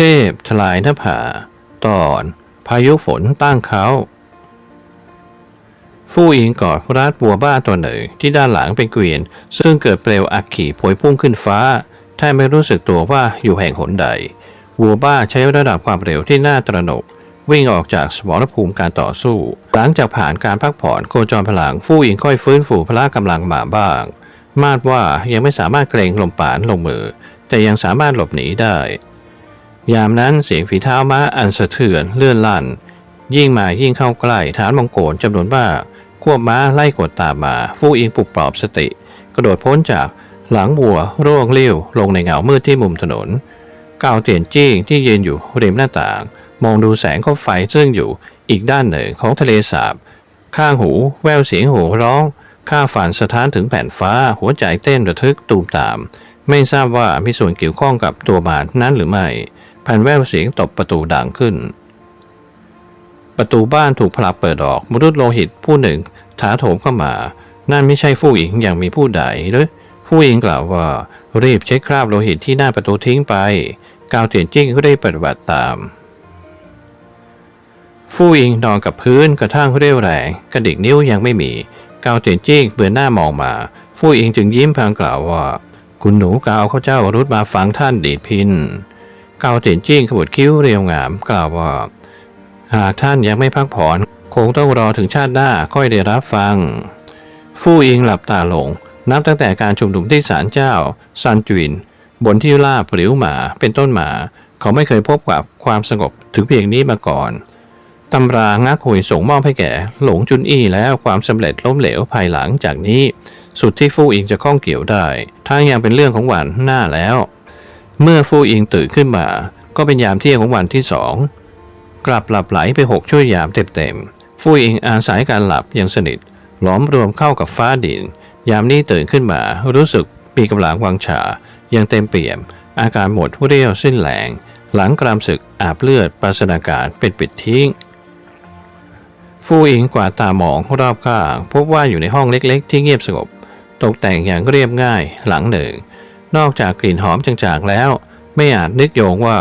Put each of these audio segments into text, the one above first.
ทพทลายหน้าผา ตอนพายุฝนตั้งเขาฟู่อิงกอดรัดบัวบ้าตัวหนึ่งที่ด้านหลังเป็นเกวียน ซึ่งเกิดเปลวอักขีพวยพุ่งขึ้นฟ้าแทบไม่รู้สึกตัวว่าอยู่แห่งหนใดวัวบ้าใช้ระดับความเร็วที่น่าตระหนก วิ่งออกจากสมรภูมิการต่อสู้ หลังจากผ่านการพักผ่อนโคจรพลังฟู่อิงค่อยฟื้นฟูพละกำลังมาบ้าง มาดว่ายังไม่สามารถเกรงลมปานลงมือ แต่ยังสามารถหลบหนีได้ ยามนั้นเสียงฝีเท้าม้าอันสะเทือนเลื่อนลั่น ยิ่งมายิ่งเข้าใกล้ฐานมังโกรจำนวนมากควบม้าไล่กดตามมา ฟู่อิงปลุกปลอบสติ กระโดดพ้นจากหลังบัวร่วงเลี้ยวลงในเงามืดที่มุมถนนก้าวเตียนจี้งที่ยืนอยู่ริมหน้าต่าง มองดูแสงขอไฟซึ่งอยู่อีกด้านหนึ่งของทะเลสาบ ข้างหูแววเสียงโห่ร้องข้าฝันสะท้านถึงแผ่นฟ้าหัวใจเต้นระทึกตูมตาม ไม่ทราบว่ามีส่วนเกี่ยวข้องกับตัวบาดนั้นหรือไม่ แผ่นแววเสียงตบประตูดังขึ้น ประตูบ้านถูกผลักเปิดออกมนุษย์โลหิตผู้หนึ่งถาโถมเข้ามา นั่นไม่ใช่ผู้หญิงอย่างมีผู้ใดหรือผู้หญิงกล่าวว่ารีบเช็ดคราบโลหิตที่หน้าประตูทิ้งไปกาวเตียนจิ้งก็ได้ปฏิบัติตาม ฟู่อิงนอนกับพื้นกระทั่งเรี่ยวแรงกระดิกนิ้วยังไม่มีกาวเตียนจิ้งเบือนหน้ามองมา ฟู่อิงจึงยิ้มพลางกล่าวว่า คุณหนูกาวเขาเจ้ารุดมาฟังท่านดีดพิน กาเตียนจิ้งขบวดคิ้วเรียวงาม กล่าวว่าหากท่านยังไม่พักผ่อนคงต้องรอถึงชาติหน้าค่อยได้รับฟัง ฟู่อิงหลับตาลง นับตั้งแต่การชุมนุมที่ศาลเจ้าซันจวินบนที่ล่าบหริวหมาเป็นต้นหมา เขาไม่เคยพบกับความสงบถึงเพียงนี้มาก่อนตำรางักหุยส่งมอบให้แก่ หลงจุนอี้แล้วความสำเร็จล้มเหลวภายหลังจากนี้ สุดที่ฟู่อิงจะข้องเกี่ยวได้ทั้งยังเป็นเรื่องของหวันหน้าแล้ว เมื่อฟู่อิงตื่นขึ้นมา ก็เป็นยามเที่ยงของวันที่สองกลับหลับไหลไปหกชั่วยามเต็มๆฟู่อิงอาศัยการหลับอย่างสนิทหลอมรวมเข้ากับฟ้าดิน ยามนี้ตื่นขึ้นมารู้สึกมีกำลังวังชายังเต็มเปี่ยม อาการหมดเรี่ยวสิ้นแรงหลังกรามศึกอาบเลือดปราศนาการเป็นปิดทิ้ง ฟู่อิงกวาดตามองรอบข้างพบว่าอยู่ในห้องเล็กๆ ที่เงียบสงบ ตกแต่งอย่างเรียบง่ายหลังหนึ่ง นอกจากกลิ่นหอมจางๆแล้ว ไม่อาจนึกโยงว่า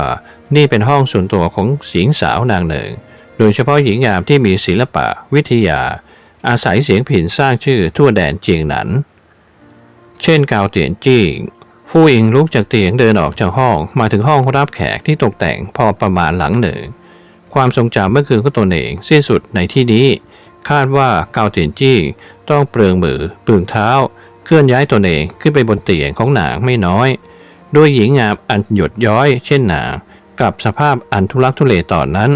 นี่เป็นห้องส่วนตัวของหญิงสาวนางหนึ่ง โดยเฉพาะหญิงงามที่มีศิลปะวิทยา อาศัยเสียงผินสร้างชื่อทั่วแดนเจียงหนัน เช่นกาวเตียนจี้งฟู่อิงลุกจากเตียงเดินออกจากห้องมาถึงห้องรับแขกที่ตกแต่งพอประมาณหลังหนึ่ง ความทรงจำเมื่อคืนของตนเองสิ้นสุดในที่นี้ คาดว่าเกาเตียนจี้ต้องเปลืองมือเปลืองเท้า เคลื่อนย้ายตนเองขึ้นไปบนเตียงของนางไม่น้อย ด้วยหญิงงามอันหยดย้อย เช่นนางกับสภาพอันทุลักทุเลตอนนั้น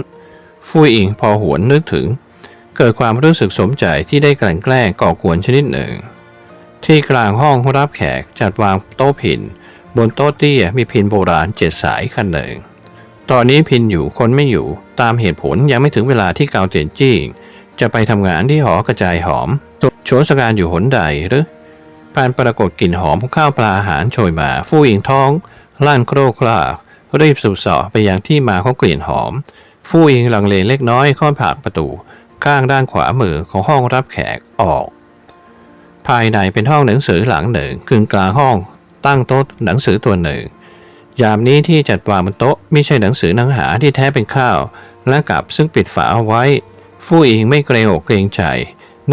ฟู่อิงพอหวนนึกถึง เกิดความรู้สึกสมใจที่ได้กลั่นแกล้งก่อกวนชนิดหนึ่ง ที่กลางห้องรับแขกจัดวางโต๊ะพิน บนโต๊ะเตี้ยมีพินโบราณเจ็ดสายคันหนึ่ง ตอนนี้พินอยู่คนไม่อยู่ตามเหตุผลยังไม่ถึงเวลาที่กาวเตียนจี้จะไปทำงานที่หอกระจายหอมโชสการอยู่หนใดหรือ ผ่านปรากฏกลิ่นหอมของข้าวปลาอาหารโชยมา ฟู่อิงท้องลั่นโครกคลารีบสู่เสาะไปยังที่มาของกลิ่นหอม ฟู่อิงลังเลเล็กน้อยค่อนผากประตู ข้างด้านขวามือของห้องรับแขกออก ภายในเป็นห้องหนังสือหลังหนึ่งกึ่งกลางห้องตั้งโต๊ะหนังสือตัวหนึ่ง ยามนี้ที่จัดวางบนโต๊ะไม่ใช่หนังสือหนังหาที่แท้เป็นข้าว และกับซึ่งปิดฝาเอาไว้ ฟู่อิงไม่เกรงอกเกรงใจ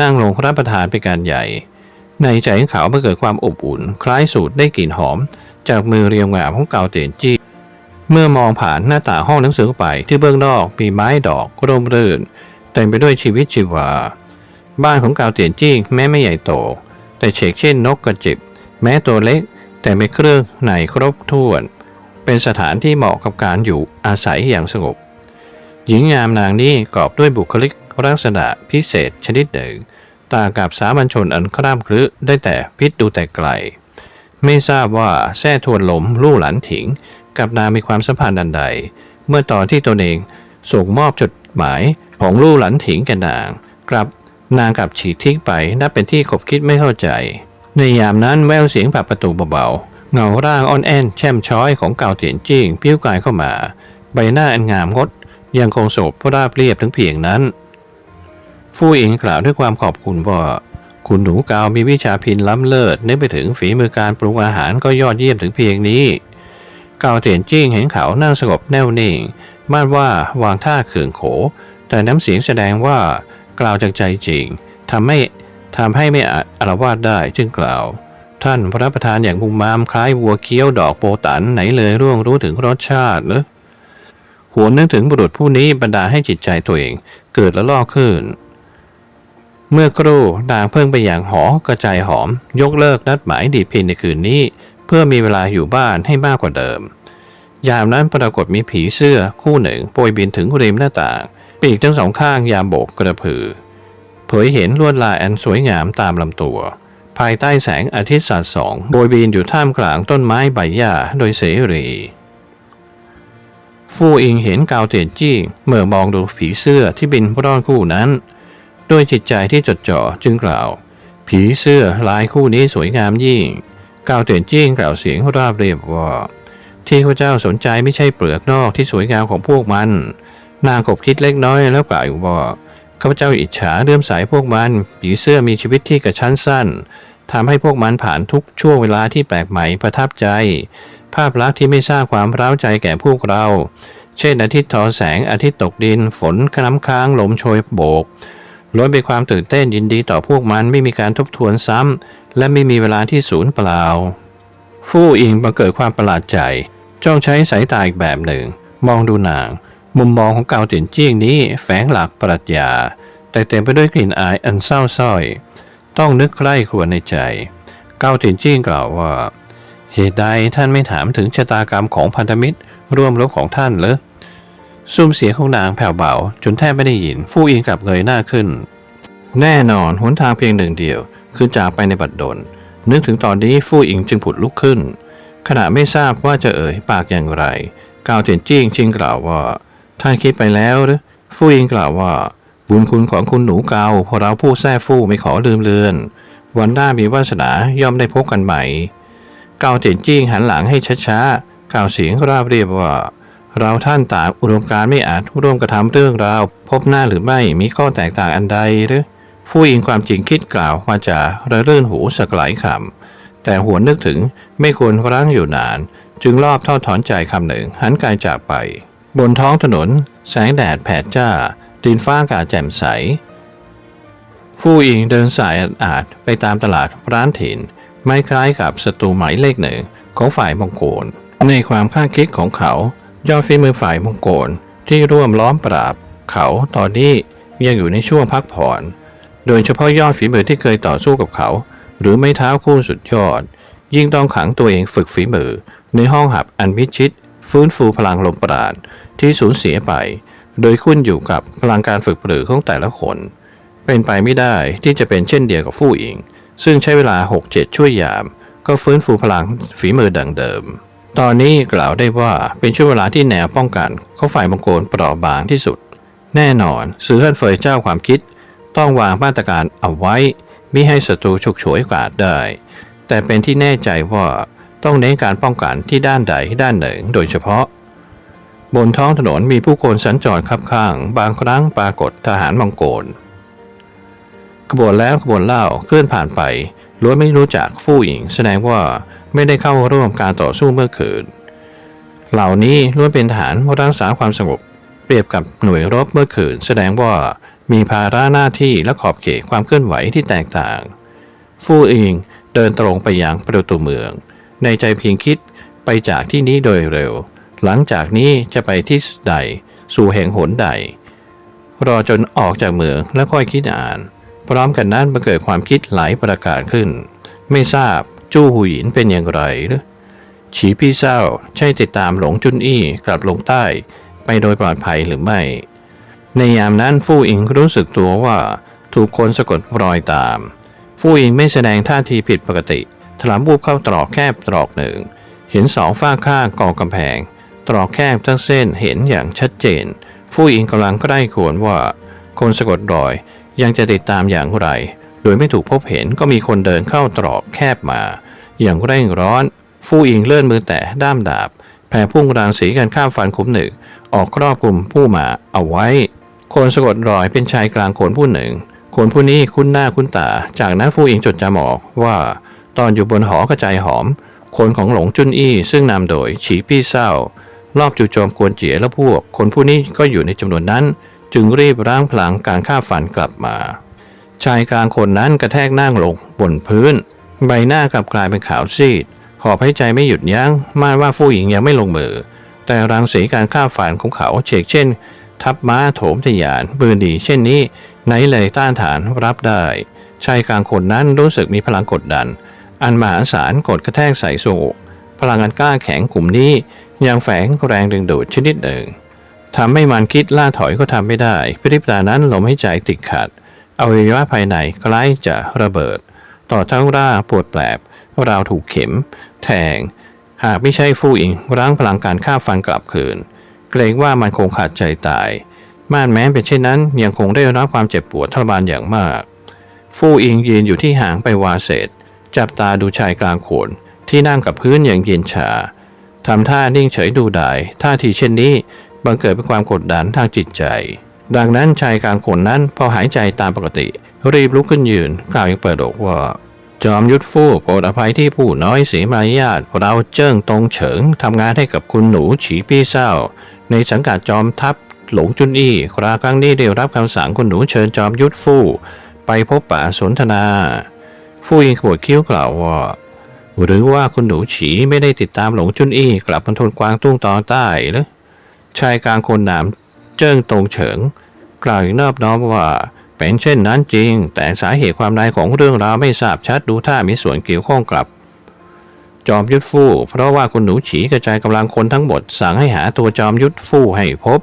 นั่งลงรับประทานเป็นการใหญ่ ในใจของเขาเมื่อเกิดความอบอุ่น คล้ายสูตรได้กลิ่นหอม จากมือเรียวงามของเกาเตียนจี้ เมื่อมองผ่านหน้าต่างห้องหนังสือเข้าไปที่เบื้องนอกมีไม้ดอกร่มรื่นเต็มไปด้วยชีวิตชีวา บ้านของเกาเตียนจี้แม้ไม่ใหญ่โต แต่เฉกเช่นนกกระจิบ แม้ตัวเล็ก แต่ไม่เครื่องในครบถ้วน เป็นสถานที่เหมาะกับการอยู่อาศัยอย่างสงบ หญิงงามนางนี้กรอบด้วยบุคลิกลักษณะพิเศษชนิดหนึ่ง ตากับสามัญชนอันคร่ำครึได้แต่พิษดูแต่ไกล ไม่ทราบว่าแท้ทวนหลมลู่หลันถิง กับนางมีความสัมพันธ์อันใด เมื่อตอนที่ตนเองส่งมอบจดหมายของลู่หลันถิงแก่นางกลับนางกลับฉีกทิ้งไปนับเป็นที่ขบคิดไม่เข้าใจ ในยามนั้นแววเสียงผลักประตูเบาๆเงาร่างอ่อนแอนแช่มช้อยของเกาเตียนจิ้ง พิ้วกายเข้ามา ใบหน้าอันงามงดยังคงโศบราบเรียบถึงเพียงนั้น ฟู่อิงกล่าวด้วยความขอบคุณว่าคุณหนูกาวมีวิชาพินล้ำเลิศนึกไปถึงฝีมือการปรุงอาหารก็ยอดเยี่ยมถึงเพียงนี้กาวเตียนจิ้งเห็นเขานั่งสงบแน่วนิ่งมาดว่าวางท่าเขื่องโข แต่น้ำเสียงแสดงว่ากล่าวจากใจจริงทำให้ทำให้ไม่อาจอารวาสได้จึงกล่าว ท่านพระประธานอย่างมุมมามคล้ายวัวเคี้ยวดอกโปตันไหนเลยร่วงรู้ถึงรสชาติหรือหัวนึกถึงบุรุษผู้นี้บรรดาให้จิตใจตัวเอง เกิดละลอกขึ้น เมื่อครู่นางเพิ่งไปอย่างหอกระจายหอม ยกเลิกนัดหมายดีพินในคืนนี้ เพื่อมีเวลาอยู่บ้านให้มากกว่าเดิม ยามนั้นปรากฏมีผีเสื้อคู่หนึ่งโปรยบินถึงริมหน้าต่าง ปีกทั้งสองข้างยามโบกกระพือ เผยเห็นลวดลายอันสวยงามตามลำตัว ภายใต้แสงอาทิตย์สาดส่องโบยบินอยู่ท่ามกลางต้นไม้ใบหญ้าโดยเสรีฟู่อิงเห็นกาวเตียนจี้เมื่อมองดูผีเสื้อที่บินร่อนคู่นั้น ด้วยจิตใจที่จดจ่อจึงกล่าว ผีเสื้อลายคู่นี้สวยงามยิ่งกาวเตียนจี้งกล่าวเสียงราบเรียบว่า ที่ข้าเจ้าสนใจไม่ใช่เปลือกนอกที่สวยงามของพวกมัน นางกบคิดเล็กน้อยแล้วกล่าวอีกว่าข้าพเจ้าอิจฉาเลื่อมใสพวกมัน ผีเสื้อมีชีวิตที่กระชั้นสั้นทำให้พวกมันผ่านทุกช่วงเวลาที่แปลกใหม่ประทับใจ ภาพลักษณ์ที่ไม่สร้างความร้าวใจแก่พวกเรา เช่นอาทิตย์ทอแสงอาทิตย์ตกดินฝนน้ำค้างลมโชยโบก ล้วนเป็นความตื่นเต้นยินดีต่อพวกมันไม่มีการทบทวนซ้ำและไม่มีเวลาที่สูญเปล่า ฟู่อิงบังเกิดความประหลาดใจ จ้องใช้สายตาอีกแบบหนึ่ง มองดูนางมุมมองของเกาตินเจี้ยงนี้แฝงหลักปรัชญา แต่เต็มไปด้วยกลิ่นอายอันเศร้าส้อย ต้องนึกใคร่ครวญในใจ เกาตินเจี้ยงกล่าวว่า เหตุใดท่านไม่ถามถึงชะตากรรมของพันธมิตรร่วมรบของท่านเหรอ ซุ้มเสียงของนางแผ่วเบาจนแทบไม่ได้ยิน ฟู่อิงกลับเงยหน้าขึ้น แน่นอนหนทางเพียงหนึ่งเดียว คือจากไปในบัดดล นึกถึงตอนนี้ฟู่อิงจึงผุดลุกขึ้น ขณะไม่ทราบว่าจะเอ่ยปากอย่างไรกาวเทียนจิ้งชิงกล่าวว่า ท่านคิดไปแล้วหรือฟู่อิงกล่าวว่า บุญคุณของคุณหนูเกาพอเราผู้แท้ฟู่ไม่ขอลืมเลือน วันหน้ามีวาสนาย่อมได้พบกันใหม่เกาเทียนจิ้งหันหลังให้ช้าๆกล่าวเสียงราบเรียบว่า เราท่านต่างอุดมการไม่อาจร่วมกระทำเรื่องราว พบหน้าหรือไม่มีข้อแตกต่างอันใดหรือผู้อิงความจริงคิดกล่าวว่าจะระรื่นหูสักหลายคำแต่หัวนึกถึงไม่ควรรั้งอยู่นาน จึงรอบทอดถอนใจคำหนึ่งหันกายจากไป บนท้องถนน แสงแดดแผดจ้า ดินฟ้าอากาศแจ่มใสฟู่อิงเดินสายอาดไปตามตลาดร้านถิ่น ไม่คล้ายกับศัตรูหมายเลขหนึ่งของฝ่ายมงโกลในความคาดคิดของเขา ยอดฝีมือฝ่ายมองโกลที่ร่วมล้อมปราบ เขาตอนนี้ยังอยู่ในช่วงพักผ่อน โดยเฉพาะยอดฝีมือที่เคยต่อสู้กับเขา หรือไม่เท้าคู่สุดยอด ยิ่งต้องขังตัวเองฝึกฝีมือ ในห้องหับอันมิดชิด ฟื้นฟูพลังลมปราณที่สูญเสียไป โดยขึ้นอยู่กับพลังการฝึกปรือของแต่ละคน เป็นไปไม่ได้ที่จะเป็นเช่นเดียวกับฟู่อิง ซึ่งใช้เวลา 6-7 ช่วยยาม ก็ฟื้นฟูพลังฝีมือดังเดิม ตอนนี้กล่าวได้ว่าเป็นช่วงเวลาที่แนวป้องกันเของฝ่ายมังกรเปราะบางที่สุด แน่นอนซือเฮินเฟยเจ้าความคิด ต้องวางมาตรการเอาไว้มิให้ศัตรูฉุกฉวยโอกาสได้ แต่เป็นที่แน่ใจว่าต้องเน้นการป้องกันที่ด้านใดด้านหนึ่งโดยเฉพาะ บนท้องถนนมีผู้คนสัญจรคับข้าง บางครั้งปรากฏทหารมองโกลขบวนแล้วขบวนเล่าเคลื่อนผ่านไปล้วนไม่รู้จักฟู่หญิง แสดงว่า ไม่ได้เข้าร่วมการต่อสู้เมื่อคืน เหล่านี้ล้วนเป็นทหารรักษาความสงบ เปรียบกับหน่วยรบเมื่อคืน แสดงว่ามีภาระหน้าที่และขอบเขตความเคลื่อนไหวที่แตกต่าง ฟู่อิงเดินตรงไปยังประตูเมือง ในใจเพียงคิดไปจากที่นี้โดยเร็ว หลังจากนี้จะไปที่ใด สู่แห่งหนใด รอจนออกจากเมืองแล้วค่อยคิดอ่าน พร้อมกันนั้นมาเกิดความคิดหลายประการขึ้น ไม่ทราบ จู้หูหยินเป็นอย่างไรหรือฉีพี่เศร้าใช่ติดตามหลงจุนอี้กลับลงใต้ไปโดยปลอดภัยหรือไม่ ในยามนั้นฟู่อิงรู้สึกตัวว่าถูกคนสะกดรอยตาม ฟู่อิงไม่แสดงท่าทีผิดปกติ ถลำบูบเข้าตรอกแคบตรอกหนึ่ง เห็นสองฝ้าข้างกองกำแพง ตรอกแคบทั้งเส้นเห็นอย่างชัดเจน ฟู่อิงกำลังใกล้ควรว่า คนสะกดรอยยังจะติดตามอย่างไร โดยไม่ถูกพบเห็นก็มีคนเดินเข้าตรอกแคบมา อย่างเร่งร้อน ฟู่อิงเลื่อนมือแตะด้ามดาบ แผ่พุ่งรางสีกันข้ามฟันคุ้มหนึ่ง ออกครอบกลุ่มผู้มาเอาไว้ คนสะกดรอยเป็นชายกลางคนผู้หนึ่ง คนผู้นี้คุ้นหน้าคุ้นตา จากนั้นฟู่อิงจดจำออกว่า ตอนอยู่บนหอกระจายหอม คนของหลงจุนอี้ซึ่งนำโดยฉีปี้เศร้ารอบจู่โจมกวนเจี๋ยและพวก คนผู้นี้ก็อยู่ในจำนวนนั้น จึงรีบร่างพลังการฆ่าฟันกลับมา ชายกลางคนนั้นกระแทกนั่งลงบนพื้น ใบหน้ากลับกลายเป็นขาวซีดหอบหายใจไม่หยุดยัง้งมาดว่าผู้หญิงยังไม่ลงมือ แต่รังสีการฆ่าฟันของเขาเฉกเช่น ทับม้าโถมทะยานปืนดีเช่นนี้ไหนเลยต้านฐานรับได้ชายกลางคนนั้นรู้สึกมีพลังกดดัน อันมหาศาลกดกระแทกใส่โซกพลังอันกล้าแข็งกลุ่มนี้ยังแฝงแรงดึงดูดชนิดหนึ่งทำให้มันคิดล่าถอยก็ทำไม่ได้พริบตานั้นลมให้ใจติดขัด อวัยวะภายในใกล้จะระเบิด ต่อทั้งร่าปวดแปลบ ราวถูกเข็ม แทง หากไม่ใช่ฟู่อิงร่างพลังการฆ่าฟันกลับคืน เกรงว่ามันคงขาดใจตายม่านแม้เป็นเช่นนั้นยังคงได้รับความเจ็บปวดทรมานอย่างมาก ฟู่อิงยืนอยู่ที่ห่างไปวาเศษ จับตาดูชายกลางโขนที่นั่งกับพื้นอย่างเย็นชาทำท่านิ่งเฉยดูดายท่าทีเช่นนี้บังเกิดเป็นความกดดันทางจิตใจ ดังนั้นชายกลางคนนั้นพอหายใจตามปกติ รีบลุกขึ้นยืนกล่าวอย่างเปิดอกว่า จอมยุทธฟู่โปรดอภัยที่ผู้น้อยเสียมารยาทเราเจิ้งตรงเฉิงทำงานให้กับคุณหนูฉีปี้เศร้า ในสังกัดจอมทัพหลงจุนอี้คราครั้งนี้ได้รับคำสั่งคุณหนูเชิญจอมยุทธฟู่ไปพบป่าสนทนา ฟู่ยิงขวดคิ้วกล่าวว่าหรือว่าคุณหนูฉีไม่ได้ติดตามหลงจุนอี้กลับมณฑลกวางตุ้งตอนใต้หรือชายกลางคนหนาม เจิ้งตรงเฉิง กล่าวอย่างนอบน้อมว่า เป็นเช่นนั้นจริง แต่สาเหตุความใดของเรื่องราวไม่ทราบชัดดูท่ามีส่วนเกี่ยวข้องกับ จอมยุทธฟู่เพราะว่าคุณหนูฉีกระจายกำลังคนทั้งหมดสั่งให้หาตัวจอมยุทธฟู่ให้พบ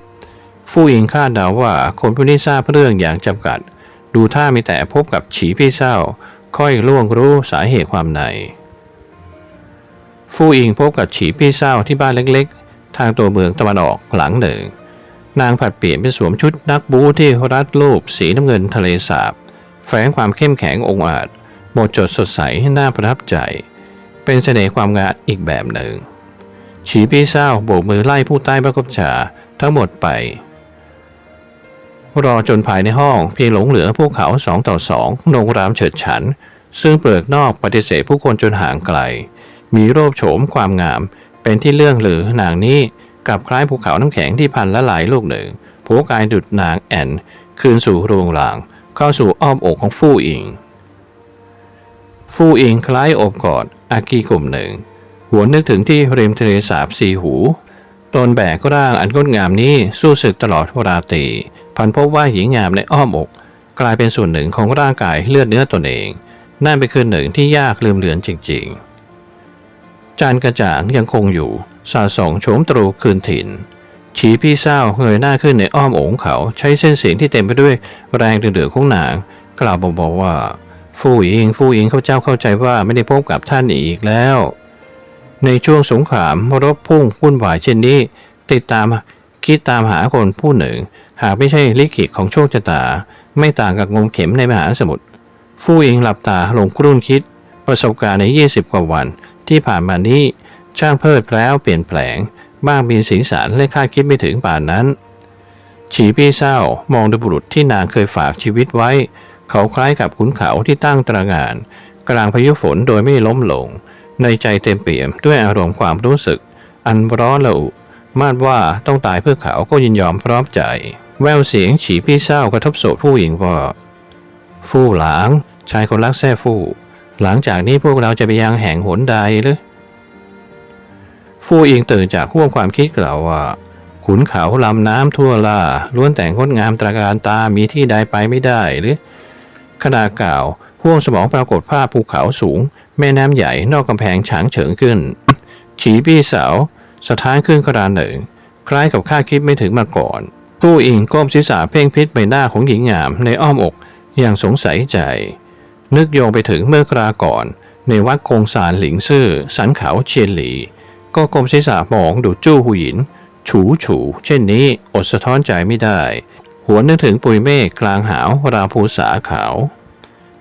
ฟู่อิงคาดเดาว่าคนผู้นี้ทราบเรื่องอย่างจำกัด ดูท่ามีแต่พบกับฉีพี่เศร้า ค่อยล่วงรู้สาเหตุความในฟู่อิงพบกับฉีพี่เศร้าที่บ้านเล็ก ๆ ทางตัวเมืองตะวันออกหลังหนึ่ง นางผัดเปลี่ยนเป็นสวมชุดนักบูที่รัดรูปสีน้ำเงินทะเลสาบ แฝงความเข้มแข็งองอาจหมดจดสดใสน่าประทับใจ เป็นเสน่ห์ความงามอีกแบบหนึ่ง ฉีพี่เศร้าโบกมือไล่ผู้ใต้ประกบชาทั้งหมดไป รอจนภายในห้องเพียงหลงเหลือพวกเขาสองต่อสองโรงรามเฉิดฉัน ซึ่งเปลือกนอกปฏิเสธผู้คนจนห่างไกล มีรูปโฉมความงามเป็นที่เลื่องหรือนางนี้ กับคล้ายภูเขาน้ำแข็งที่พันละหลายลูกหนึ่งผัวกายดุดนางแอนคืนสู่โรงราง เข้าสู่อ้อมอกของฟู่อิง ฟู่อิงคล้ายอบกอดอากีกลุ่มหนึ่ง หัวนนึกถึงที่ริมทะเลสาบสีหูตนแบกร่างอันงดงามนี้สู้ศึกตลอดราตรีพันพบว่าหญิงงามในอ้อมอก กลายเป็นส่วนหนึ่งของร่างกายเลือดเนื้อตนเอง นั่นเป็นคืนหนึ่งที่ยากลืมเลือนจริง ๆ จานกระจ่างยังคงอยู่ สาส่องโฉมตรูคืนถิ่นฉีพี่เศร้าเงยหน้าขึ้นในอ้อมอกของเขาใช้เส้นเสียงที่เต็มไปด้วยแรงเดึงดูดของนาง กล่าวบอกๆว่า ฟู่อิงฟู่อิงเขาเจ้าเข้าใจว่าไม่ได้พบกับท่านอีกแล้ว ในช่วงสงครามรบพุ่งวุ่นวายเช่นนี้ ติดตามคิดตามหาคนผู้หนึ่ง หากไม่ใช่ลิขิตของโชคชะตา ไม่ต่างกับงมเข็มในมหาสมุทรฟู่อิงหลับตาลงครุ่นคิด ประสบการณ์ใน 20 กว่าวันที่ผ่านมานี้ ช่างเพิดแปล้วเปลี่ยนแปลง บ้างมีสีสันและคาดคิดไม่ถึงป่านนั้น ฉีพี่เศร้ามองดูบุรุษที่นางเคยฝากชีวิตไว้ เขาคล้ายกับขุนเขาที่ตั้งตระงาน กลางพายุฝนโดยไม่ล้มลง ในใจเต็มเปี่ยมด้วยอารมณ์ความรู้สึก อันร้อนระอุมาดว่าต้องตายเพื่อเขาก็ยินยอมพร้อมใจ แววเสียงฉีพี่เศร้ากระทบโสดผู้หญิงว่าฟู่หลางชายคนรักแท้ฟู่หลังจากนี้พวกเราจะไปยังแห่งหนใดหรือ ฟู่อิงตื่นจากห่วงความคิดกล่าวว่า ขุนเขาลำน้ำทั่วล่าล้วนแต่งดงามตระการตามีที่ใดไปไม่ได้หรือขณะกล่าวห่วงสมองปรากฏภาพภูเขาสูง แม่น้ำใหญ่นอกกำแพงฉางเฉิงขึ้น ฉีปี้เสาสถานขึ้นกระดานหนึ่ง คล้ายกับคาคิดไม่ถึงมาก่อนกู้อิงก้มศีรษะเพ่งพิษใบหน้าของหญิงงามในอ้อมอกอย่างสงสัยใจ นึกโยงไปถึงเมื่อคราก่อน ในวัดคงสารหลิงซื่อสันเขาเชียนหลี ก็ก้มศีรษะมองดูจู้หูหยิน ฉูฉูเช่นนี้อดสะท้อนใจไม่ได้ หัวนึกถึงปุยเมฆกลางหาวราภูสาขาว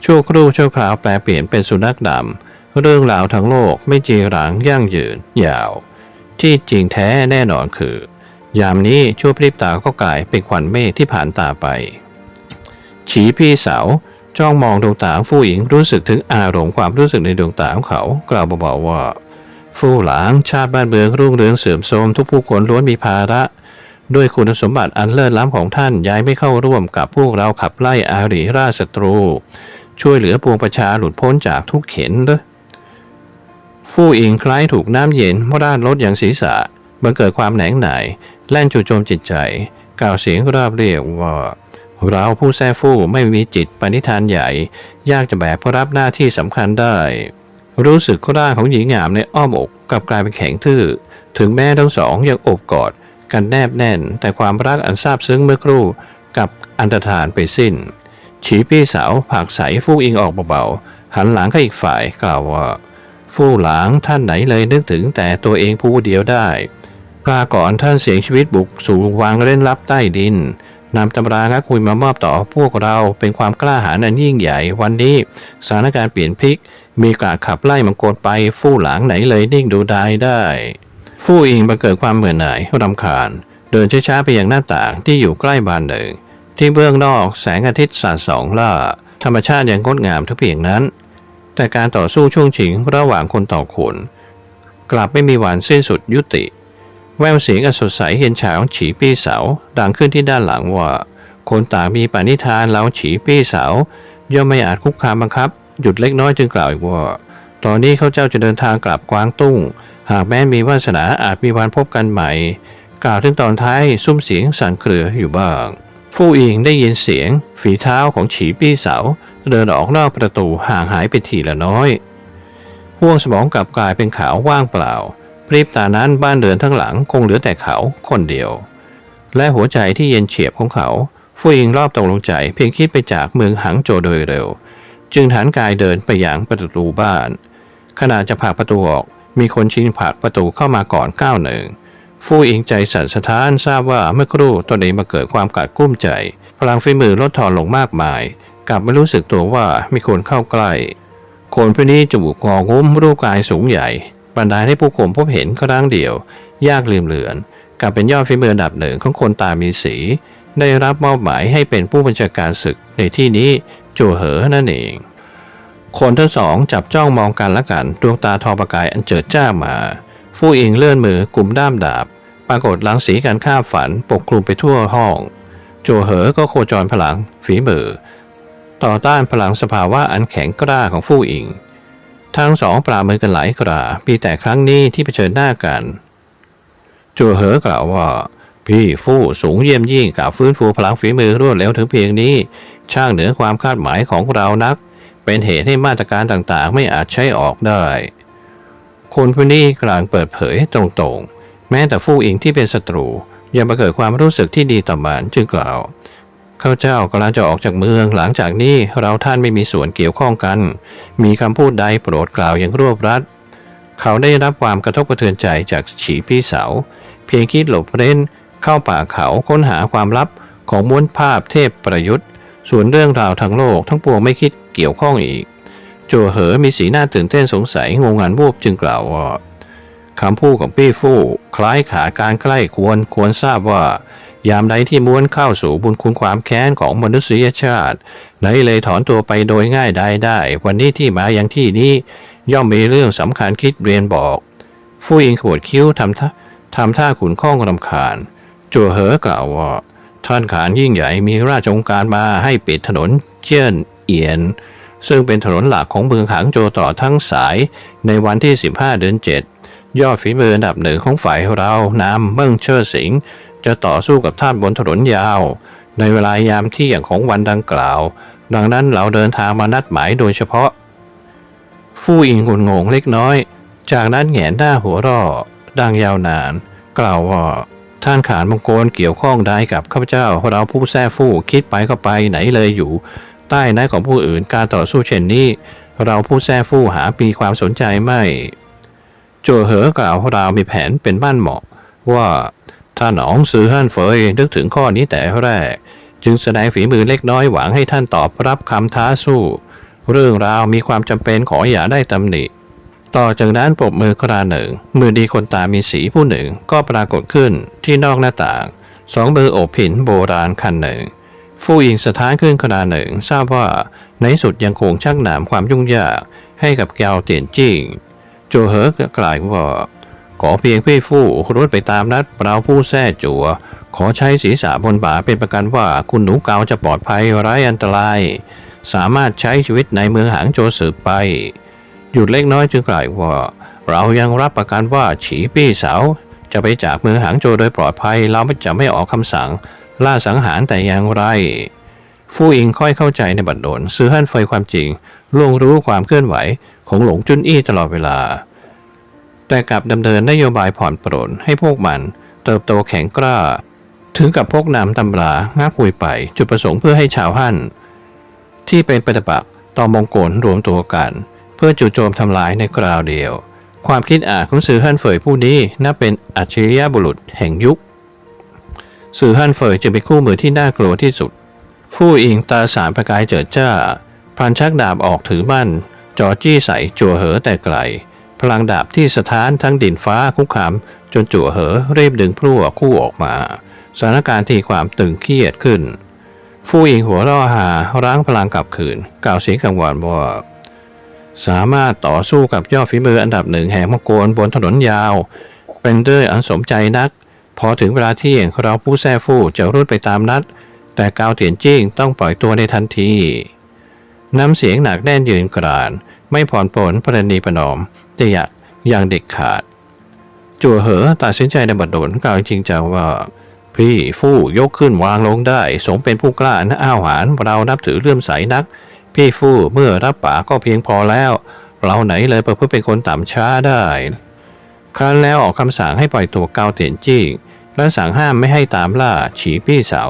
ชั่วครู่ชั่วคราวแปลเปลี่ยนเป็นสุนัขดำ เรื่องราวทั้งโลกไม่จีรังยั่งยืน ยาว ที่จริงแท้แน่นอนคือ ยามนี้ชั่วพริบตาก็กลายเป็นควันเมฆที่ผ่านตาไป ฉีพี่สาวจ้องมองดวงตาของผู้หญิงรู้สึกถึงอารมณ์ความรู้สึกในดวงตาของเขา กล่าวเบาๆว่า ฟู่หลางชาติบ้านเมืองรุ่งเรืองเสื่อมโทรมทุกผู้คนล้วนมีภาระ ด้วยคุณสมบัติอันเลิศล้ำของท่านย้ายไม่เข้าร่วมกับพวกเราขับไล่อารีราชศัตรู ช่วยเหลือปวงประชาหลุดพ้นจากทุกเข็นเด้อฟู่อิงคล้ายถูกน้ำเย็นราดลดอย่างศีรษะบังเกิดความแหนงหน่าย แล่นจู่โจมจิตใจ กล่าวเสียงราบเรียกว่าเราผู้แท้ฟู่ไม่มีจิตปณิธานใหญ่ ยากจะแบกเพราะรับหน้าที่สำคัญได้ รู้สึกร่างของหญิงงามในอ้อมอกกลับกลายเป็นแข็งทื่อ ถึงแม้ทั้งสองยังโอบกอด กันแนบแน่น แต่ความรักอันซาบซึ้งเมื่อครู่กับอันตรธานไปสิ้น ฉีพี่สาวผากใสฟู่อิงออกเบาๆหันหลังเข้อีกฝ่ายกล่าวว่าฟู่หลางท่านไหนเลยนึกถึงแต่ตัวเองผู้เดียวได้กาก่อนท่านเสียงชีวิตบุกสู่วางเล่นลับใต้ดินนำตำรางักคุยมามอบต่อพวกเราเป็นความกล้าหาญอันยิ่งใหญ่วันนี้สถานการณ์เปลี่ยนพลิก มีการขับไล่มังกรไปฟู่หลังไหนเลยนิ่งดูดายได้ ฟู่อิงบังเกิดความเหมื่อหน่ายรำคาญ เดินช้าๆไปยังหน้าต่างที่อยู่ใกล้บานหนึ่ง ที่เบื้องนอกแสงอาทิตย์สาดส่องล่า ธรรมชาติยังงดงามทุกเพียงนั้น แต่การต่อสู้ช่วงชิงระหว่างคนต่อคนกลับไม่มีวันสิ้นสุดยุติ แววเสียงอสดใสเห็นฉาวฉีปี้เสาดังขึ้นที่ด้านหลังว่า คนต่างมีปณิธานแล้วฉีปี้เสาย่อมไม่อาจคุกคามบังคับ หยุดเล็กน้อยจึงกล่าวอีกว่า ตอนนี้เขาเจ้าจะเดินทางกลับกวางตุ้ง หากแม้มีวาสนาอาจมีวันพบกันใหม่ กล่าวถึงตอนท้ายซุ้มเสียงสั่นเครืออยู่บ้าง ฟู่อิงได้ยินเสียง ฝีเท้าของฉีปี้เสา เดินออกนอกประตูห่างหายไปทีละน้อยห่วงสมองกลับกลายเป็นขาวว่างเปล่าปรีบตานั้นบ้านเรือนทั้งหลังคงเหลือแต่เขาคนเดียว และหัวใจที่เย็นเฉียบของเขา ฟู่อิงรอบตกลงใจเพียงคิดไปจากเมืองหังโจโดยเร็ว จึงฐานกายเดินไปอย่างประตูบ้าน ขณะจะผลักประตูออก มีคนชิงผลักประตูเข้ามาก่อนก้าวหนึ่งฟู่อิงใจสั่นสะท้านทราบว่าเมื่อครู่ตนเองมาเกิดความกัดกุ้มใจ พลังฝีมือลดทอนลงมากมาย กลับไม่รู้สึกตัวว่ามีคนเข้าใกล้คนผู้นี้จมูกงองุ้มรูปกายสูงใหญ่บรรดาให้ผู้คนพบเห็นครั้งเดียว ยากลืมเลือน กลับเป็นยอดฝีมือดับหนึ่งของคนตามีสี ได้รับมอบหมายให้เป็นผู้บัญชาการศึกในที่นี้ จเหอนั่นเอง คนทั้งสองจับจ้องมองกันละกันดวงตาทองประกายอันเจิดจ้ามา ฟู่อิงเลื่อนมือกลุ่มด้ามดาบ ปรากฏลังสีการฆ่าฝันปกคลุมไปทั่วห้องโจเหอก็โคจรพลังฝีมือ ต่อต้านพลังสภาวะอันแข็งกล้าของฟู่อิง ทั้งสองปราบมือกันหลายกรามีแต่ครั้งนี้ที่เผชิญหน้ากันโจเหอกล่าวว่าพี่ฟู่สูงเยี่ยมยิ่งกับฟื้นฟูพลังฝีมือรวดเร็วถึงเพียงนี้ ช่างเหนือความคาดหมายของเรานัก เป็นเหตุให้มาตรการต่างๆ ไม่อาจใช้ออกได้ คนคนนี้กลางเปิดเผยตรงๆ แม้แต่ฟู่อิงที่เป็นศัตรูยังมาเกิดความรู้สึกที่ดีต่อมันจึงกล่าวข้าเจ้ากำลังจะออกจากเมืองหลังจากนี้เราท่านไม่มีส่วนเกี่ยวข้องกัน มีคำพูดใดโปรดกล่าวอย่างรวบรัด เขาได้รับความกระทบกระเทือนใจจากฉีพี่สาวเพียงคิดหลบเร้น เข้าป่าเขาค้นหาความลับของม้วนภาพเทพประยุทธ์ ส่วนเรื่องราวทางโลกทั้งปวงไม่คิดเกี่ยวข้องอีก โจเหอมีสีหน้าตื่นเต้นสงสัยงงงันวูบจึงกล่าวว่าคำพูดของปี้ฟู่คล้ายขาการใกล้ควรควรทราบว่า ยามใดที่ม้วนเข้าสู่บุญคุณความแค้นของมนุษยชาติไหนเลยถอนตัวไปโดยง่ายได้ได้ วันนี้ที่มาอย่างที่นี้ ย่อมมีเรื่องสำคัญคิดเรียนบอก ฟู่อิงขวดคิ้วทำท่าทำท่าขุนข้องรำคาญจัวเหอกล่าวว่า ท่านขานยิ่งใหญ่มีราชองค์การมาให้ปิดถนนเจี้ยนเอียน ซึ่งเป็นถนนหลักของเมืองหางโจต่อทั้งสายในวันที่ 15 เดือน 7 ยอดฝีมืออันดับหนึ่งของฝ่ายเรานำเมิ่งเชิดสิงจะต่อสู้กับท่านบนถนนยาว ในเวลายามเที่ยงของวันดังกล่าว ดังนั้นเราเดินทางมานัดหมายโดยเฉพาะ ฟู่อิงงุนงงเล็กน้อย จากนั้นแหงหน้าหัวร่อดังยาวนาน กล่าวว่า ท่านขานมงกรเกี่ยวข้องได้กับข้าพเจ้าเราผู้แท้ฟู่คิดไปก็ไปไหนเลยอยู่ ใต้น้ของผู้อื่นการต่อสู้เช่นนี้ เราผู้แท้ฟู่หาปีความสนใจไม่โจเหอกล่าวเรามีแผนเป็นบ้านเหมาะ ว่าถ้าหนองซือฮั่นเฟยนึกถึงข้อนี้แต่แรก จึงแสดงฝีมือเล็กน้อยหวังให้ท่านตอบรับคำท้าสู้ เรื่องราวมีความจำเป็นขออย่าได้ตำหนิ ต่อจากนั้นปรบมือคราหนึ่ง มือดีคนตามีสีผู้หนึ่งก็ปรากฏขึ้นที่นอกหน้าต่าง สองมือโอบผินโบราณคันหนึ่งฟู่อิงสถานขึ้นคราหนึ่งทราบว่าในสุดยังคงชักหนามความยุ่งยากให้กับแกวเตียนจิ้งโจเหอกกล่าวว่าขอเพียงพี่ฟู่รุดไปตามนัดเราผู้แท้จัว ขอใช้ศีรษะบนบ่าเป็นประกันว่าคุณหนูเกาจะปลอดภัยไร้อันตราย สามารถใช้ชีวิตในเมืองหางโจสืบไป หยุดเล็กน้อยจึงกล่าวว่า เรายังรับประกันว่าฉีปี้เสาจะไปจากเมืองหางโจวโดยปลอดภัย เราไม่จะไม่ออกคำสั่ง ล่าสังหารแต่อย่างไร ฟู่อิงค่อยเข้าใจในบัดดลซื้อฮั่นเฟยความจริงล่วงรู้ความเคลื่อนไหวของหลงจุนอี้ตลอดเวลา แต่กลับดำเนินนโยบายผ่อนปรนให้พวกมัน เติบโตแข็งกล้า ถึงกับพกนำตำรางาคุยไป จุดประสงค์เพื่อให้ชาวฮั่นที่เป็นปฏิปักษ์ต่อมองโกลรวมตัวกัน เพื่อจู่โจมทำลายในคราวเดียว ความคิดอ่านของสื่อฮั่นเฟยผู้นี้นับเป็นอัจฉริยะบุรุษแห่งยุค สื่อฮั่นเฟยจึงเป็นคู่มือที่น่ากลัวที่สุด ผู้อิงตาสารประกายเจิดจ้าพลันชักดาบออกถือมั่นจอจี้ใส่จั่วเหอแต่ไกล พลังดาบที่สถานทั้งดินฟ้าคุกคามจนจั่วเหอรีบดึงพลั่วคู่ออกมาสถานการณ์ที่ความตึงเครียดขึ้น ฟูอิงหัวเราะหาร้างพลังกลับคืน กล่าวเสียงกังวลว่า สามารถต่อสู้กับยอดฝีมืออันดับหนึ่งแห่งมังกรบนถนนยาว เป็นเรื่องอันสมใจนัก พอถึงเวลาเที่ยงเราผู้แท้ฟู่จะรุดไปตามนัด แต่กาวเตียนจิ้งต้องปล่อยตัวในทันทีน้ำเสียงหนักแน่นยืนกราน ไม่ผ่อนปลนประนีประนอมจะอยากอย่างเด็กขาด จั่วเหอตัดสินใจในบัดดลกล่าวจริงจังว่า พี่ฟู่ยกขึ้นวางลงได้ สมเป็นผู้กล้านะอ้าวหารเรานับถือเลื่อมใสนัก พี่ฟู่เมื่อรับปากก็เพียงพอแล้ว เราไหนเลยประพฤติเป็นคนต่ำช้าได้ ครั้นแล้วออกคำสั่งให้ปล่อยตัวเกาเตียนจิ้งและสั่งห้ามไม่ให้ตามล่าฉีพี่เสา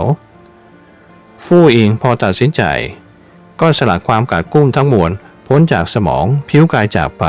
ฟู่อิงพอตัดสินใจ ก็สลัดความกัดกุ้มทั้งมวลพ้นจากสมองผิวกายจากไป